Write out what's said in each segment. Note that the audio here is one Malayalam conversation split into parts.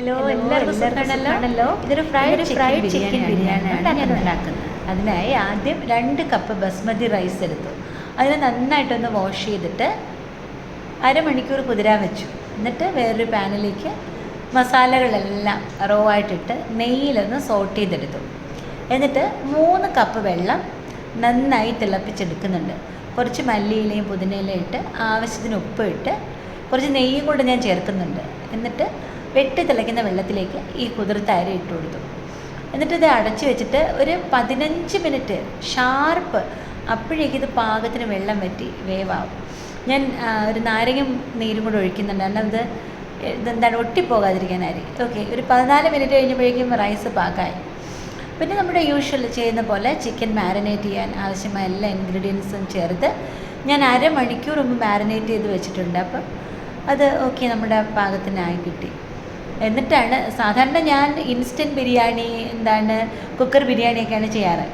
ഹലോ എല്ലാവർക്കും സുഖമാണല്ലോ? ഇതൊരു ഫ്രൈഡ് ഫ്രൈഡ് ചിക്കൻ ബിരിയാണിയാണ് ഞാൻ ഉണ്ടാക്കുന്നത്. അതിനായി ആദ്യം രണ്ട് കപ്പ് ബസ്മതി റൈസ് എടുത്തു. അതിനെ നന്നായിട്ടൊന്ന് വാഷ് ചെയ്തിട്ട് അരമണിക്കൂർ കുതിരാൻ വെച്ചു. എന്നിട്ട് വേറൊരു പാനിലേക്ക് മസാലകളെല്ലാം റോ ആയിട്ടിട്ട് നെയ്യിലൊന്ന് സോട്ട് ചെയ്തെടുത്തു. എന്നിട്ട് മൂന്ന് കപ്പ് വെള്ളം നന്നായി തിളപ്പിച്ചെടുക്കുന്നുണ്ട്. കുറച്ച് മല്ലിയിലയും പുതിനയിലയും ഇട്ട് ആവശ്യത്തിന് ഉപ്പ് ഇട്ട് കുറച്ച് നെയ്യും കൂടെ ഞാൻ ചേർക്കുന്നുണ്ട്. എന്നിട്ട് വെട്ടി തിളയ്ക്കുന്ന വെള്ളത്തിലേക്ക് ഈ കുതിർത്ത അരി ഇട്ട് കൊടുത്തു. എന്നിട്ട് ഇത് അടച്ചു വെച്ചിട്ട് ഒരു പതിനഞ്ച് മിനിറ്റ് ഷാർപ്പ് അപ്പോഴേക്കും ഇത് പാകത്തിന് വെള്ളം വറ്റി വേവാവും. ഞാൻ ഒരു നാരങ്ങ നീരും കൂടെ ഒഴിക്കുന്നുണ്ട്. കാരണം ഇത് ഇതെന്താണ് ഒട്ടിപ്പോകാതിരിക്കാൻ അരി ഓക്കെ ഒരു പതിനാല് മിനിറ്റ് കഴിഞ്ഞപ്പോഴേക്കും റൈസ് പാകമായി. പിന്നെ നമ്മുടെ യൂഷ്വൽ ചെയ്യുന്ന പോലെ ചിക്കൻ മാരിനേറ്റ് ചെയ്യാൻ ആവശ്യമായ എല്ലാ ഇൻഗ്രീഡിയൻസും ചേർത്ത് ഞാൻ അരമണിക്കൂർ മുമ്പ് മാരിനേറ്റ് ചെയ്ത് വെച്ചിട്ടുണ്ട്. അപ്പം അത് ഓക്കെ നമ്മുടെ പാകത്തിനായി കിട്ടി. എന്നിട്ടാണ് സാധാരണ ഞാൻ ഇൻസ്റ്റന്റ് ബിരിയാണി എന്താണ് കുക്കർ ബിരിയാണിയൊക്കെയാണ് ചെയ്യാറ്.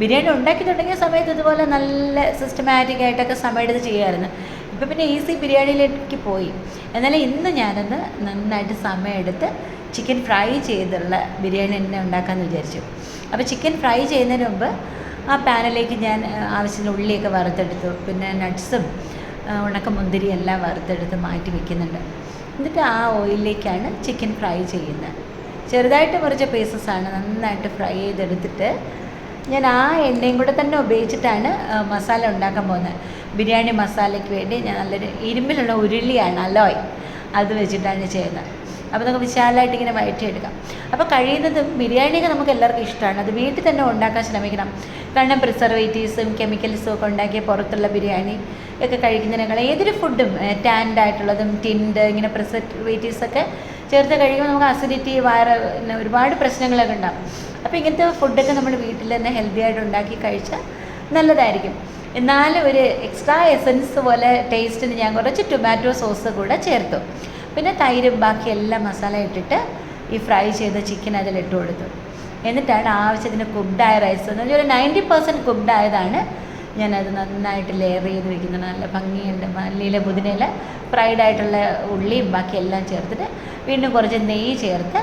ബിരിയാണി ഉണ്ടാക്കി തുടങ്ങിയ സമയത്ത് ഇതുപോലെ നല്ല സിസ്റ്റമാറ്റിക് ആയിട്ടൊക്കെ സമയമെടുത്ത് ചെയ്യാറുണ്ട് ഇപ്പം പിന്നെ ഈസി ബിരിയാണിയിലേക്ക് പോയി. എന്നാലും ഇന്ന് ഞാനൊന്ന് നന്നായിട്ട് സമയമെടുത്ത് ചിക്കൻ ഫ്രൈ ചെയ്തുള്ള ബിരിയാണി തന്നെ ഉണ്ടാക്കാമെന്ന് വിചാരിച്ചു. അപ്പോൾ ചിക്കൻ ഫ്രൈ ചെയ്യുന്നതിന് മുമ്പ് ആ പാനിലേക്ക് ഞാൻ ആവശ്യത്തിന് ഉള്ളിയൊക്കെ വറുത്തെടുത്തു. പിന്നെ നട്ട്സും ഉണക്കമുന്തിരി എല്ലാം വറുത്തെടുത്ത് മാറ്റി വെക്കുന്നുണ്ട്. എന്നിട്ട് ആ ഓയിലിലേക്കാണ് ചിക്കൻ ഫ്രൈ ചെയ്യുന്നത്. ചെറുതായിട്ട് കുറച്ച് ആണ് നന്നായിട്ട് ഫ്രൈ ചെയ്തെടുത്തിട്ട് ഞാൻ ആ എണ്ണയും കൂടെ തന്നെ ഉപയോഗിച്ചിട്ടാണ് മസാല ഉണ്ടാക്കാൻ പോകുന്നത്. ബിരിയാണി മസാലയ്ക്ക് വേണ്ടി ഞാൻ നല്ലൊരു ഇരുമ്പിലുള്ള ഉരുളിയാണ് അലോയ്. അത് വെച്ചിട്ടാണ് ചെയ്യുന്നത്. അപ്പോൾ നമുക്ക് വിശാലമായിട്ട് ഇങ്ങനെ വയറ്റിയെടുക്കാം അപ്പോൾ കഴിയുന്നത് ബിരിയാണിയൊക്കെ നമുക്ക് എല്ലാവർക്കും ഇഷ്ടമാണ്. അത് വീട്ടിൽ തന്നെ ഉണ്ടാക്കാൻ ശ്രമിക്കണം. കാരണം പ്രിസർവേറ്റീവ്സും കെമിക്കൽസും ഒക്കെ ഉണ്ടാക്കിയ പുറത്തുള്ള ബിരിയാണി ഒക്കെ കഴിക്കുന്നതിനേക്കാൾ ഏതൊരു ഫുഡും ടാൻഡ് ആയിട്ടുള്ളതും ടിൻഡ് ഇങ്ങനെ പ്രിസർവേറ്റീവ്സ് ഒക്കെ ചേർത്ത് കഴിയുമ്പോൾ നമുക്ക് അസിഡിറ്റി വയറ് ഒരുപാട് പ്രശ്നങ്ങളൊക്കെ ഉണ്ടാകും അപ്പോൾ ഇങ്ങനത്തെ ഫുഡൊക്കെ നമ്മൾ വീട്ടിൽ തന്നെ ഹെൽത്തി ആയിട്ട് ഉണ്ടാക്കി കഴിച്ചാൽ നല്ലതായിരിക്കും. എന്നാലും ഒരു എക്സ്ട്രാ എസൻസ് പോലെ ടേസ്റ്റിന് ഞാൻ കുറച്ച് ടൊമാറ്റോ സോസ് കൂടെ ചേർത്തു. പിന്നെ തൈര് ബാക്കി എല്ലാ മസാല ഇട്ടിട്ട് ഈ ഫ്രൈ ചെയ്ത ചിക്കൻ അതിലിട്ട് കൊടുത്തു. എന്നിട്ടാണ് ആവശ്യത്തിന് കുബ്ഡായ റൈസ് എന്ന് പറഞ്ഞാൽ ഒരു നയന്റി പെർസെന്റ് കുക്ക്ഡ് ആയതാണ്. ഞാനത് നന്നായിട്ട് ലെയർ ചെയ്ത് വെക്കുന്നത് നല്ല ഭംഗിയുണ്ട്. മല്ലിയിലെ പുതിനയില ഫ്രൈഡ് ആയിട്ടുള്ള ഉള്ളിയും ബാക്കി എല്ലാം ചേർത്തിട്ട് വീണ്ടും കുറച്ച് നെയ്യ് ചേർത്ത്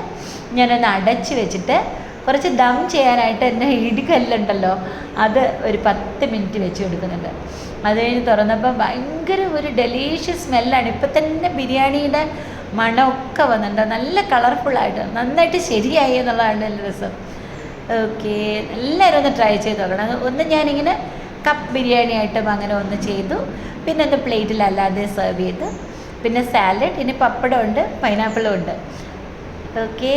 ഞാനൊന്ന് അടച്ച് വെച്ചിട്ട് കുറച്ച് ദം ചെയ്യാനായിട്ട് എന്റെ ഇടികല്ലുണ്ടല്ലോ. അത് ഒരു പത്ത് മിനിറ്റ് വെച്ച് കൊടുക്കുന്നുണ്ട്. അത് കഴിഞ്ഞ് തുറന്നപ്പോൾ ഭയങ്കര ഒരു ഡെലീഷ്യസ് സ്മെല്ലാണ് ഇപ്പം തന്നെ ബിരിയാണിയുടെ മണമൊക്കെ വന്നിട്ടുണ്ട്. നല്ല കളർഫുള്ളായിട്ട് നന്നായിട്ട് ശരിയായി എന്നുള്ളതാണ് എന്റെ രസം. ഓക്കെ എല്ലാവരും ഒന്ന് ട്രൈ ചെയ്ത് നോക്കണം. ഒന്ന് ഞാനിങ്ങനെ കപ്പ് ബിരിയാണി ആയിട്ടും അങ്ങനെ ഒന്ന് ചെയ്തു. പിന്നെ ഒന്ന് പ്ലേറ്റിലല്ലാതെ സെർവ് ചെയ്തു. പിന്നെ സാലഡ് ഇനി പപ്പടം ഉണ്ട് പൈനാപ്പിളും ഉണ്ട്. ഓക്കെ